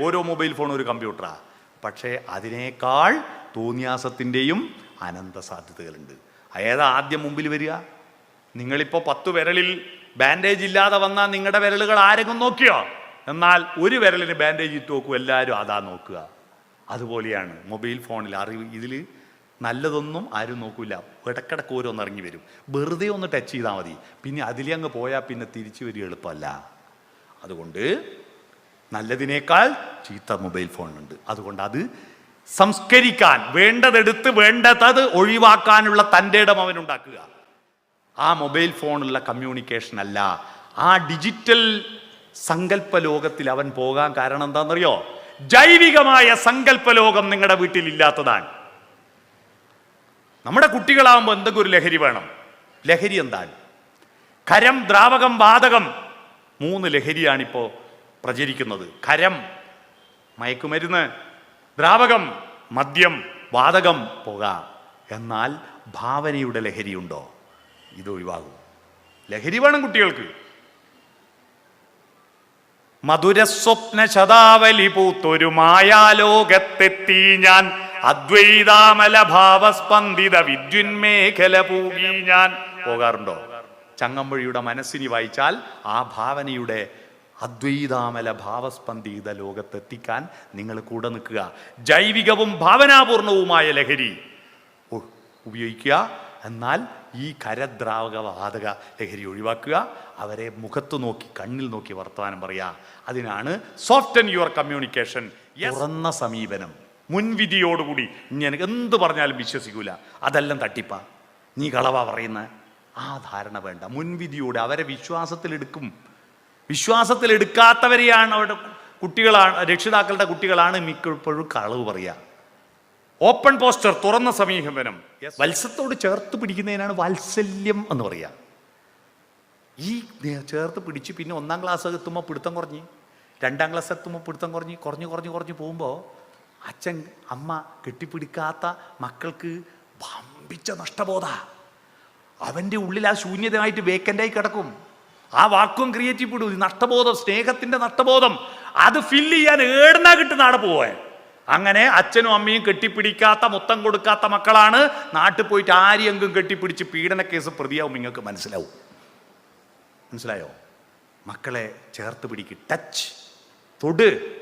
ഓരോ mobile phone ഒരു കമ്പ്യൂട്ടറാണ് പക്ഷേ അതിനേക്കാൾ തോന്നിയാസത്തിന്റെയും അനന്ത സാധ്യതകളുണ്ട്. ഏതാ ആദ്യം മുമ്പിൽ വരിക? നിങ്ങളിപ്പോൾ പത്ത് വിരലിൽ ബാൻഡേജ് ഇല്ലാതെ വന്നാൽ നിങ്ങളുടെ വിരലുകൾ ആരെങ്കിലും നോക്കിയോ? എന്നാൽ ഒരു വിരലിന് ബാൻഡേജ് ഇട്ട് നോക്കൂ എല്ലാവരും അതാ നോക്കുക. അതുപോലെയാണ് മൊബൈൽ ഫോണിൽ അറിവ് ഇതിൽ നല്ലതൊന്നും ആരും നോക്കൂല. ഇടക്കിടക്ക് ഓരോന്ന് ഇറങ്ങി വരും. വെറുതെ ഒന്ന് ടച്ച് ചെയ്താൽ മതി. പിന്നെ അതിലേ അങ്ങ് പോയാൽ പിന്നെ തിരിച്ചു വരിക എളുപ്പമല്ല. അതുകൊണ്ട് നല്ലതിനേക്കാൾ ചീത്ത മൊബൈൽ ഫോണുണ്ട് അതുകൊണ്ട് അത് സംസ്കരിക്കാൻ വേണ്ടതെടുത്ത് വേണ്ടത് ഒഴിവാക്കാനുള്ള തന്റെ ഇടം അവനുണ്ടാക്കുക. ആ മൊബൈൽ ഫോണുള്ള കമ്മ്യൂണിക്കേഷൻ അല്ല ആ ഡിജിറ്റൽ സങ്കല്പ ലോകത്തിൽ അവൻ പോകാൻ കാരണം എന്താണെന്നറിയോ? ജൈവികമായ സങ്കല്പ ലോകം നിങ്ങളുടെ വീട്ടിൽ ഇല്ലാത്തതാണ് നമ്മുടെ കുട്ടികളാവുമ്പോൾ എന്തെങ്കിലും ഒരു ലഹരി വേണം? ലഹരി എന്താണ്? കരം ദ്രാവകം വാതകം മൂന്ന് ലഹരിയാണിപ്പോൾ പ്രചരിക്കുന്നത്. കരം മയക്കുമരുന്ന് ദ്രാവകം മദ്യം വാതകം പുക. എന്നാൽ ഭാവനയുടെ ലഹരിയുണ്ടോ ഇത് ഒഴിവാകും. ലഹരി വേണം കുട്ടികൾക്ക്. മധുരസ്വപ്ന ശതാവലി പൂത്തൊരു മായാലോകത്തെത്തി ഞാൻ. അദ്വൈതാമല ഭാവസ്പന്ദിത വിദ്യുന്മേഖല പൂകി ഞാൻ. പോകാറുണ്ടോ? ചങ്ങമ്പുഴിയുടെ മനസ്സിനി വായിച്ചാൽ ആ ഭാവനയുടെ അദ്വൈതാമല ഭാവസ്പന്ദിത ലോകത്തെത്തിക്കാൻ നിങ്ങൾ കൂടെ നിൽക്കുക. ജൈവികവും ഭാവനാപൂർണവുമായ ലഹരി. ഉപയോഗിക്കുക. എന്നാൽ ഈ കരദ്രാവക വാതക ലഹരി ഒഴിവാക്കുക. അവരെ മുഖത്ത് നോക്കി കണ്ണിൽ നോക്കി വർത്തമാനം പറയുക അതിനാണ് സോഫ്റ്റ് ആൻഡ് യുവർ കമ്മ്യൂണിക്കേഷൻ തുറന്ന സമീപനം. മുൻവിധിയോടുകൂടി. ഞാൻ എന്ത് പറഞ്ഞാലും വിശ്വസിക്കൂല. അതെല്ലാം തട്ടിപ്പ. നീ കളവാ പറയുന്ന. ആ ധാരണ വേണ്ട. മുൻവിധിയോടെ അവരെ വിശ്വാസത്തിലെടുക്കും. വിശ്വാസത്തിലെടുക്കാത്തവരെയാണ് അവരുടെ കുട്ടികളാണ് രക്ഷിതാക്കളുടെ കുട്ടികളാണ് മിക്കപ്പോഴും കളവ് പറയുക. ഓപ്പൺ പോസ്റ്റർ തുറന്ന സമീപനം വത്സത്തോട് ചേർത്ത് പിടിക്കുന്നതിനാണ് വാത്സല്യം എന്ന് പറയുക. ഈ ചേർത്ത് പിടിച്ച് പിന്നെ ഒന്നാം ക്ലാസ് എത്തുമ്പോൾ പിടുത്തം കുറഞ്ഞ് രണ്ടാം ക്ലാസ് എത്തുമ്പോൾ പിടുത്തം കുറഞ്ഞ് കുറഞ്ഞ് കുറഞ്ഞ് കുറഞ്ഞ് പോകുമ്പോൾ അച്ഛൻ അമ്മ കെട്ടിപ്പിടിക്കാത്ത മക്കൾക്ക് വമ്പിച്ച നഷ്ടബോധ. അവന്റെ ഉള്ളിൽ ആ ശൂന്യതയായിട്ട് വേക്കന്റായി കിടക്കും. ആ വാക്കും ക്രിയേറ്റീവ് ഇടും. നഷ്ടബോധം സ്നേഹത്തിന്റെ നഷ്ടബോധം. അത് ഫില്ല് ചെയ്യാൻ ഏടുന്നാ കിട്ടുന്ന ആടെ പോവാൻ. അങ്ങനെ അച്ഛനും അമ്മയും കെട്ടിപ്പിടിക്കാത്ത മൊത്തം കൊടുക്കാത്ത മക്കളാണ് നാട്ടിൽ പോയിട്ട് ആരെയെങ്കിലും കെട്ടിപ്പിടിച്ച് പീഡന കേസ് പ്രതിയാവും നിങ്ങൾക്ക് മനസ്സിലാവും. മനസ്സിലായോ? മക്കളെ ചേർത്ത് പിടിക്ക്. ടച്ച് തൊട്.